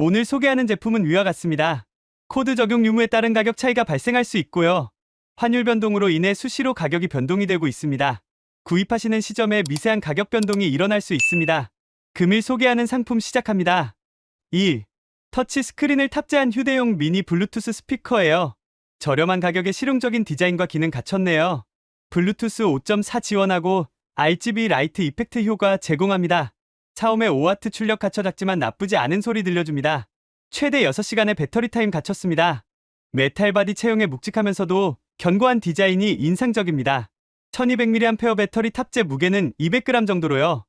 오늘 소개하는 제품은 위와 같습니다. 코드 적용 유무에 따른 가격 차이가 발생할 수 있고요. 환율 변동으로 인해 수시로 가격이 변동이 되고 있습니다. 구입하시는 시점에 미세한 가격 변동이 일어날 수 있습니다. 금일 소개하는 상품 시작합니다. 1. 터치 스크린을 탑재한 휴대용 미니 블루투스 스피커예요. 저렴한 가격에 실용적인 디자인과 기능 갖췄네요. 블루투스 5.4 지원하고 RGB 라이트 이펙트 효과 제공합니다. 차음에 5W 출력 갖춰 작지만 나쁘지 않은 소리 들려줍니다. 최대 6시간의 배터리 타임 갖췄습니다. 메탈 바디 채용에 묵직하면서도 견고한 디자인이 인상적입니다. 1200mAh 배터리 탑재 무게는 200g 정도로요.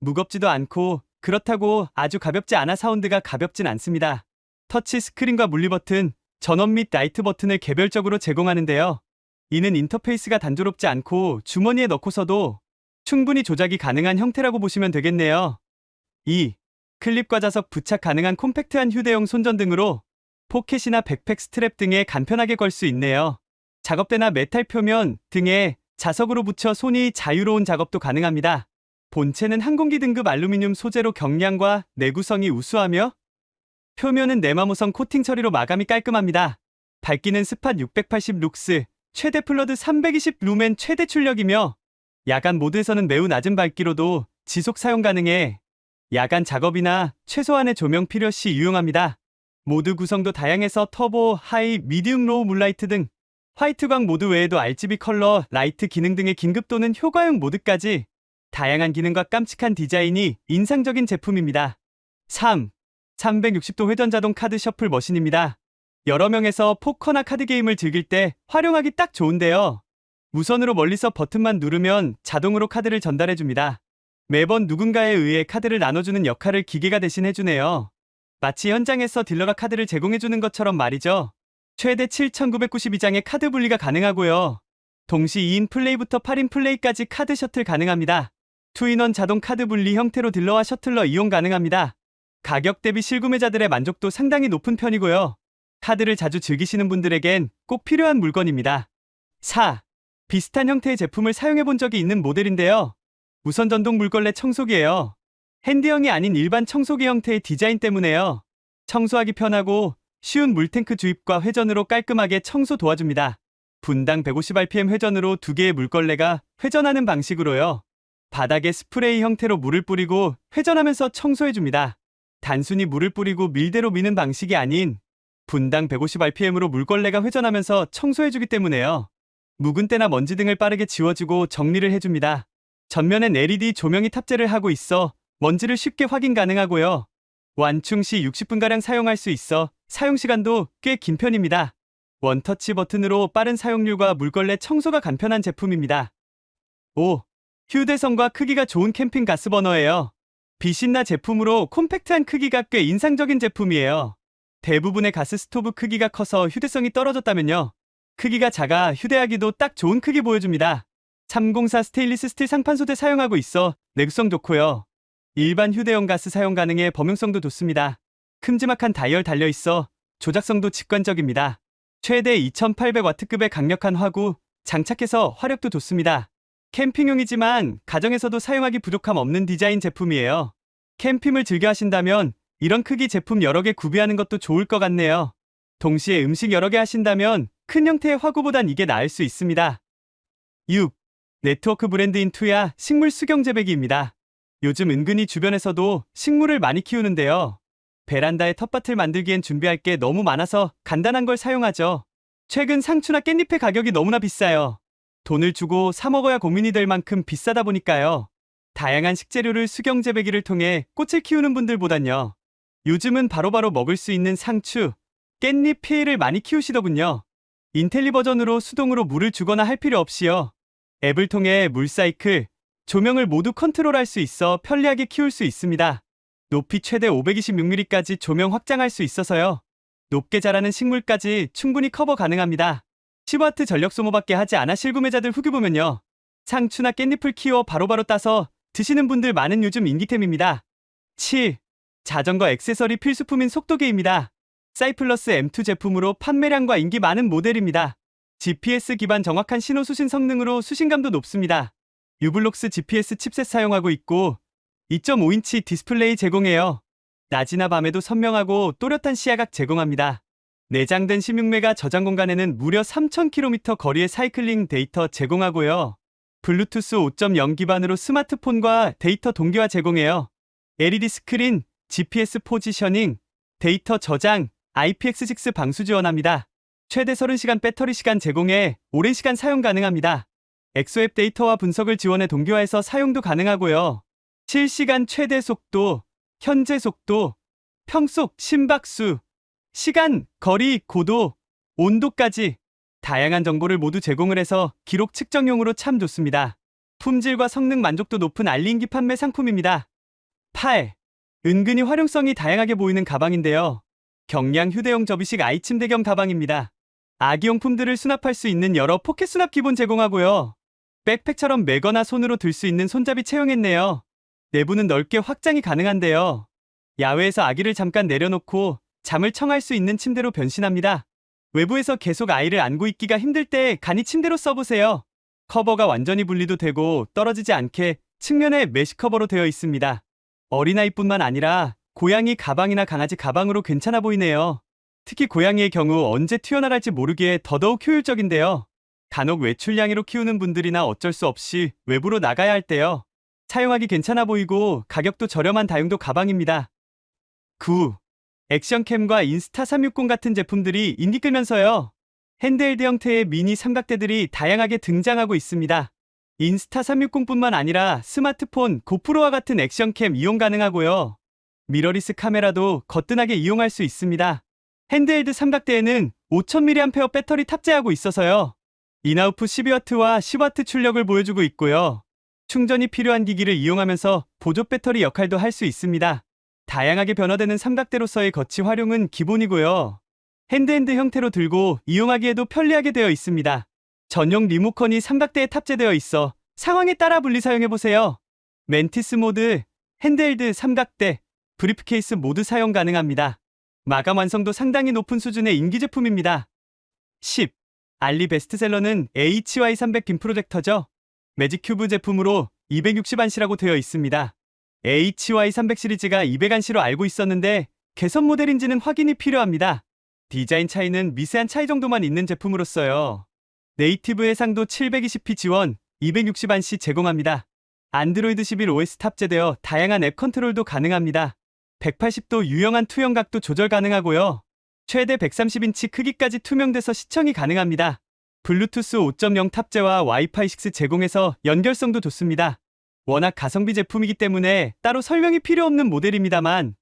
무겁지도 않고 그렇다고 아주 가볍지 않아 사운드가 가볍진 않습니다. 터치 스크린과 물리 버튼, 전원 및 라이트 버튼을 개별적으로 제공하는데요. 이는 인터페이스가 단조롭지 않고 주머니에 넣고서도 충분히 조작이 가능한 형태라고 보시면 되겠네요. 2. 클립과 자석 부착 가능한 콤팩트한 휴대용 손전 등으로 포켓이나 백팩 스트랩 등에 간편하게 걸 수 있네요. 작업대나 메탈 표면 등에 자석으로 붙여 손이 자유로운 작업도 가능합니다. 본체는 항공기 등급 알루미늄 소재로 경량과 내구성이 우수하며 표면은 내마모성 코팅 처리로 마감이 깔끔합니다. 밝기는 스팟 680 룩스, 최대 플러드 320 루멘 최대 출력이며 야간 모드에서는 매우 낮은 밝기로도 지속 사용 가능해 야간 작업이나 최소한의 조명 필요 시 유용합니다. 모드 구성도 다양해서 터보, 하이, 미디움, 로우 물라이트 등 화이트광 모드 외에도 RGB 컬러, 라이트 기능 등의 긴급 또는 효과용 모드까지 다양한 기능과 깜찍한 디자인이 인상적인 제품입니다. 3. 360도 회전 자동 카드 셔플 머신입니다. 여러 명에서 포커나 카드 게임을 즐길 때 활용하기 딱 좋은데요. 무선으로 멀리서 버튼만 누르면 자동으로 카드를 전달해 줍니다. 매번 누군가에 의해 카드를 나눠주는 역할을 기계가 대신 해주네요. 마치 현장에서 딜러가 카드를 제공해주는 것처럼 말이죠. 최대 7,992장의 카드 분리가 가능하고요. 동시 2인 플레이부터 8인 플레이까지 카드 셔틀 가능합니다. 2인원 자동 카드 분리 형태로 딜러와 셔틀러 이용 가능합니다. 가격 대비 실구매자들의 만족도 상당히 높은 편이고요. 카드를 자주 즐기시는 분들에겐 꼭 필요한 물건입니다. 4. 비슷한 형태의 제품을 사용해 본 적이 있는 모델인데요. 무선 전동 물걸레 청소기예요. 핸디형이 아닌 일반 청소기 형태의 디자인 때문에요. 청소하기 편하고 쉬운 물탱크 주입과 회전으로 깔끔하게 청소 도와줍니다. 분당 150rpm 회전으로 두 개의 물걸레가 회전하는 방식으로요. 바닥에 스프레이 형태로 물을 뿌리고 회전하면서 청소해줍니다. 단순히 물을 뿌리고 밀대로 미는 방식이 아닌 분당 150rpm으로 물걸레가 회전하면서 청소해주기 때문에요. 묵은 때나 먼지 등을 빠르게 지워주고 정리를 해줍니다. 전면엔 LED 조명이 탑재를 하고 있어 먼지를 쉽게 확인 가능하고요. 완충 시 60분가량 사용할 수 있어 사용 시간도 꽤 긴 편입니다. 원터치 버튼으로 빠른 사용률과 물걸레 청소가 간편한 제품입니다. 5. 휴대성과 크기가 좋은 캠핑 가스 버너예요. 비신나 제품으로 콤팩트한 크기가 꽤 인상적인 제품이에요. 대부분의 가스 스토브 크기가 커서 휴대성이 떨어졌다면요. 크기가 작아 휴대하기도 딱 좋은 크기 보여줍니다. 304 스테인리스 스틸 상판 소재 사용하고 있어 내구성 좋고요. 일반 휴대용 가스 사용 가능해 범용성도 좋습니다. 큼지막한 다이얼 달려 있어 조작성도 직관적입니다. 최대 2800W급의 강력한 화구 장착해서 화력도 좋습니다. 캠핑용이지만 가정에서도 사용하기 부족함 없는 디자인 제품이에요. 캠핑을 즐겨 하신다면 이런 크기 제품 여러 개 구비하는 것도 좋을 것 같네요. 동시에 음식 여러 개 하신다면 큰 형태의 화구보단 이게 나을 수 있습니다. 6. 네트워크 브랜드인 투야 식물 수경 재배기입니다. 요즘 은근히 주변에서도 식물을 많이 키우는데요. 베란다에 텃밭을 만들기엔 준비할 게 너무 많아서 간단한 걸 사용하죠. 최근 상추나 깻잎의 가격이 너무나 비싸요. 돈을 주고 사 먹어야 고민이 될 만큼 비싸다 보니까요. 다양한 식재료를 수경 재배기를 통해 꽃을 키우는 분들보단요. 요즘은 바로바로 먹을 수 있는 상추, 깻잎 피해를 많이 키우시더군요. 인텔리 버전으로 수동으로 물을 주거나 할 필요 없이요. 앱을 통해 물 사이클, 조명을 모두 컨트롤할 수 있어 편리하게 키울 수 있습니다. 높이 최대 526mm까지 조명 확장할 수 있어서요. 높게 자라는 식물까지 충분히 커버 가능합니다. 10W 전력 소모밖에 하지 않아 실구매자들 후기 보면요. 상추나 깻잎을 키워 바로바로 따서 드시는 분들 많은 요즘 인기템입니다. 7. 자전거 액세서리 필수품인 속도계입니다. 사이플러스 M2 제품으로 판매량과 인기 많은 모델입니다. GPS 기반 정확한 신호 수신 성능으로 수신감도 높습니다. 유블록스 GPS 칩셋 사용하고 있고 2.5인치 디스플레이 제공해요. 낮이나 밤에도 선명하고 또렷한 시야각 제공합니다. 내장된 16메가 저장 공간에는 무려 3000km 거리의 사이클링 데이터 제공하고요. 블루투스 5.0 기반으로 스마트폰과 데이터 동기화 제공해요. LED 스크린, GPS 포지셔닝, 데이터 저장, IPX6 방수 지원합니다. 최대 30시간 배터리 시간 제공해 오랜 시간 사용 가능합니다. 엑소앱 데이터와 분석을 지원해 동기화해서 사용도 가능하고요. 실시간 최대 속도, 현재 속도, 평속, 심박수, 시간, 거리, 고도, 온도까지 다양한 정보를 모두 제공을 해서 기록 측정용으로 참 좋습니다. 품질과 성능 만족도 높은 알린기 판매 상품입니다. 8. 은근히 활용성이 다양하게 보이는 가방인데요. 경량 휴대용 접이식 아이침대 겸 가방입니다. 아기용품들을 수납할 수 있는 여러 포켓 수납 기본 제공하고요. 백팩처럼 메거나 손으로 들 수 있는 손잡이 채용했네요. 내부는 넓게 확장이 가능한데요. 야외에서 아기를 잠깐 내려놓고 잠을 청할 수 있는 침대로 변신합니다. 외부에서 계속 아이를 안고 있기가 힘들 때 간이 침대로 써보세요. 커버가 완전히 분리도 되고 떨어지지 않게 측면에 메쉬 커버로 되어 있습니다. 어린아이뿐만 아니라 고양이 가방이나 강아지 가방으로 괜찮아 보이네요. 특히 고양이의 경우 언제 튀어나갈지 모르기에 더더욱 효율적인데요. 간혹 외출냥이로 키우는 분들이나 어쩔 수 없이 외부로 나가야 할 때요. 사용하기 괜찮아 보이고 가격도 저렴한 다용도 가방입니다. 9. 액션캠과 인스타 360 같은 제품들이 인기 끌면서요. 핸드헬드 형태의 미니 삼각대들이 다양하게 등장하고 있습니다. 인스타 360뿐만 아니라 스마트폰, 고프로와 같은 액션캠 이용 가능하고요. 미러리스 카메라도 거뜬하게 이용할 수 있습니다. 핸드헬드 삼각대에는 5000mAh 배터리 탑재하고 있어서요. 인아웃풋 12W와 10W 출력을 보여주고 있고요. 충전이 필요한 기기를 이용하면서 보조 배터리 역할도 할 수 있습니다. 다양하게 변화되는 삼각대로서의 거치 활용은 기본이고요. 핸드핸드 형태로 들고 이용하기에도 편리하게 되어 있습니다. 전용 리모컨이 삼각대에 탑재되어 있어 상황에 따라 분리 사용해보세요. 멘티스 모드, 핸드헬드 삼각대, 브리프케이스 모두 사용 가능합니다. 마감 완성도 상당히 높은 수준의 인기 제품입니다. 10. 알리 베스트셀러는 HY300 빔 프로젝터죠. 매직 큐브 제품으로 260안시라고 되어 있습니다. HY300 시리즈가 200안시로 알고 있었는데 개선 모델인지는 확인이 필요합니다. 디자인 차이는 미세한 차이 정도만 있는 제품으로서요. 네이티브 해상도 720p 지원, 260안시 제공합니다. 안드로이드 11 OS 탑재되어 다양한 앱 컨트롤도 가능합니다. 180도 유영한 투영각도 조절 가능하고요. 최대 130인치 크기까지 투명돼서 시청이 가능합니다. 블루투스 5.0 탑재와 와이파이 6 제공해서 연결성도 좋습니다. 워낙 가성비 제품이기 때문에 따로 설명이 필요 없는 모델입니다만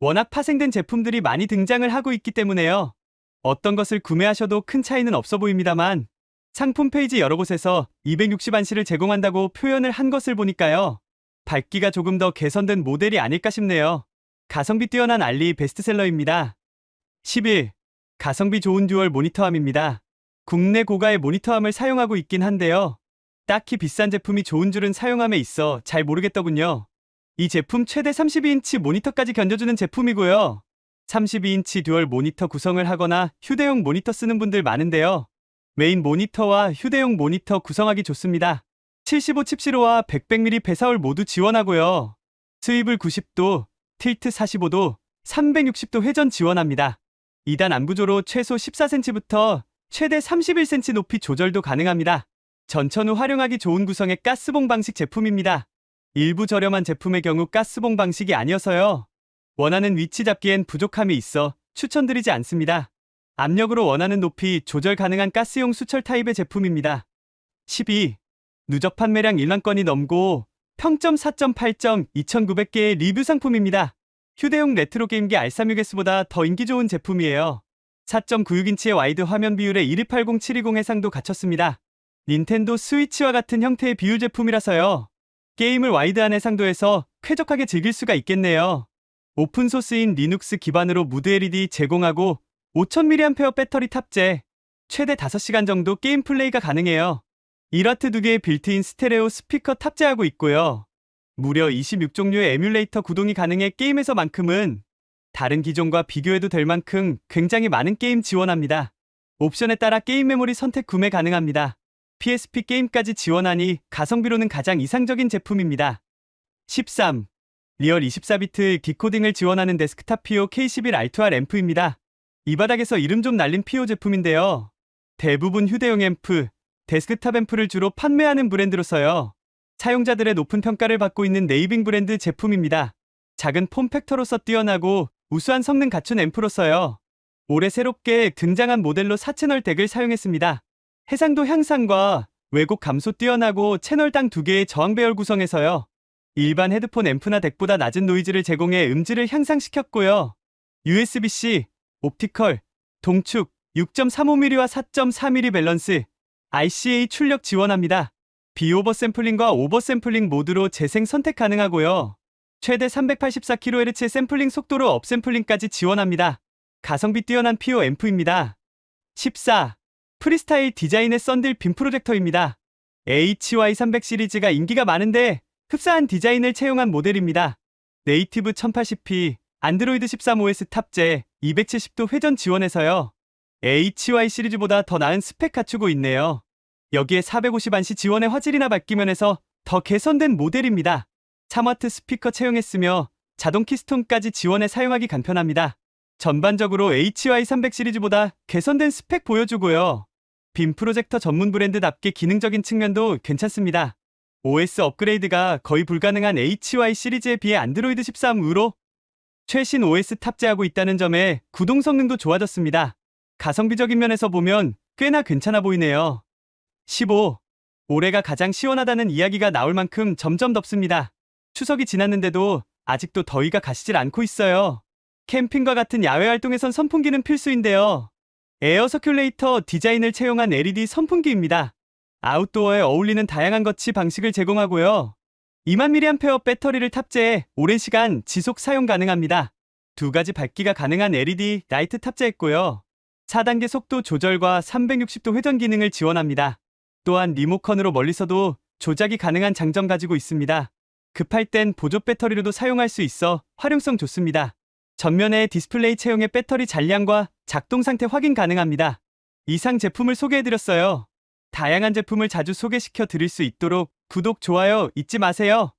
워낙 파생된 제품들이 많이 등장을 하고 있기 때문에요. 어떤 것을 구매하셔도 큰 차이는 없어 보입니다만 상품 페이지 여러 곳에서 260안시를 제공한다고 표현을 한 것을 보니까요. 밝기가 조금 더 개선된 모델이 아닐까 싶네요. 가성비 뛰어난 알리 베스트셀러입니다. 11. 가성비 좋은 듀얼 모니터함입니다. 국내 고가의 모니터함을 사용하고 있긴 한데요. 딱히 비싼 제품이 좋은 줄은 사용함에 있어 잘 모르겠더군요. 이 제품 최대 32인치 모니터까지 견뎌주는 제품이고요. 32인치 듀얼 모니터 구성을 하거나 휴대용 모니터 쓰는 분들 많은데요. 메인 모니터와 휴대용 모니터 구성하기 좋습니다. 75 칩시로와 100mm 배사율 모두 지원하고요. 스위블 90도, 틸트 45도, 360도 회전 지원합니다. 2단 안부조로 최소 14cm부터 최대 31cm 높이 조절도 가능합니다. 전천 후 활용하기 좋은 구성의 가스봉 방식 제품입니다. 일부 저렴한 제품의 경우 가스봉 방식이 아니어서요. 원하는 위치 잡기엔 부족함이 있어 추천드리지 않습니다. 압력으로 원하는 높이 조절 가능한 가스용 수철 타입의 제품입니다. 12. 누적 판매량 1만 건이 넘고 평점 4.8점 2,900개의 리뷰 상품입니다. 휴대용 레트로 게임기 R36S보다 더 인기 좋은 제품이에요. 4.96인치의 와이드 화면 비율에 1280 720 해상도 갖췄습니다. 닌텐도 스위치와 같은 형태의 비율 제품이라서요. 게임을 와이드한 해상도에서 쾌적하게 즐길 수가 있겠네요. 오픈소스인 리눅스 기반으로 무드 LED 제공하고 5000mAh 배터리 탑재, 최대 5시간 정도 게임 플레이가 가능해요. 1와트 2개의 빌트인 스테레오 스피커 탑재하고 있고요. 무려 26종류의 에뮬레이터 구동이 가능해 게임에서만큼은 다른 기종과 비교해도 될 만큼 굉장히 많은 게임 지원합니다. 옵션에 따라 게임 메모리 선택 구매 가능합니다. PSP 게임까지 지원하니 가성비로는 가장 이상적인 제품입니다. 13. 리얼 24비트 디코딩을 지원하는 데스크탑 PO K11R2R 앰프입니다. 이 바닥에서 이름 좀 날린 PO 제품인데요. 대부분 휴대용 앰프, 데스크탑 앰프를 주로 판매하는 브랜드로서요. 사용자들의 높은 평가를 받고 있는 네이빙 브랜드 제품입니다. 작은 폼팩터로서 뛰어나고 우수한 성능 갖춘 앰프로서요. 올해 새롭게 등장한 모델로 4채널 덱을 사용했습니다. 해상도 향상과 왜곡 감소 뛰어나고 채널당 두 개의 저항 배열 구성에서요. 일반 헤드폰 앰프나 덱보다 낮은 노이즈를 제공해 음질을 향상시켰고요. USB-C, 옵티컬, 동축, 6.35mm와 4.4mm 밸런스, ICA 출력 지원합니다. 비오버 샘플링과 오버 샘플링 모드로 재생 선택 가능하고요. 최대 384kHz의 샘플링 속도로 업 샘플링까지 지원합니다. 가성비 뛰어난 PO 앰프입니다. 14. 프리스타일 디자인의 썬딜 빔 프로젝터입니다. HY300 시리즈가 인기가 많은데 흡사한 디자인을 채용한 모델입니다. 네이티브 1080p, 안드로이드 13OS 탑재, 270도 회전 지원해서요. HY 시리즈보다 더 나은 스펙 갖추고 있네요. 여기에 450안시 지원의 화질이나 밝기면에서 더 개선된 모델입니다. 3와트 스피커 채용했으며 자동 키스톤까지 지원해 사용하기 간편합니다. 전반적으로 HY300 시리즈보다 개선된 스펙 보여주고요. 빔 프로젝터 전문 브랜드답게 기능적인 측면도 괜찮습니다. OS 업그레이드가 거의 불가능한 HY 시리즈에 비해 안드로이드 13으로 최신 OS 탑재하고 있다는 점에 구동 성능도 좋아졌습니다. 가성비적인 면에서 보면 꽤나 괜찮아 보이네요. 15. 올해가 가장 시원하다는 이야기가 나올 만큼 점점 덥습니다. 추석이 지났는데도 아직도 더위가 가시질 않고 있어요. 캠핑과 같은 야외 활동에선 선풍기는 필수인데요. 에어 서큘레이터 디자인을 채용한 LED 선풍기입니다. 아웃도어에 어울리는 다양한 거치 방식을 제공하고요. 2만 mAh 배터리를 탑재해 오랜 시간 지속 사용 가능합니다. 두 가지 밝기가 가능한 LED 라이트 탑재했고요. 4단계 속도 조절과 360도 회전 기능을 지원합니다. 또한 리모컨으로 멀리서도 조작이 가능한 장점 가지고 있습니다. 급할 땐 보조 배터리로도 사용할 수 있어 활용성 좋습니다. 전면에 디스플레이 채용의 배터리 잔량과 작동 상태 확인 가능합니다. 이상 제품을 소개해드렸어요. 다양한 제품을 자주 소개시켜 드릴 수 있도록 구독, 좋아요 잊지 마세요.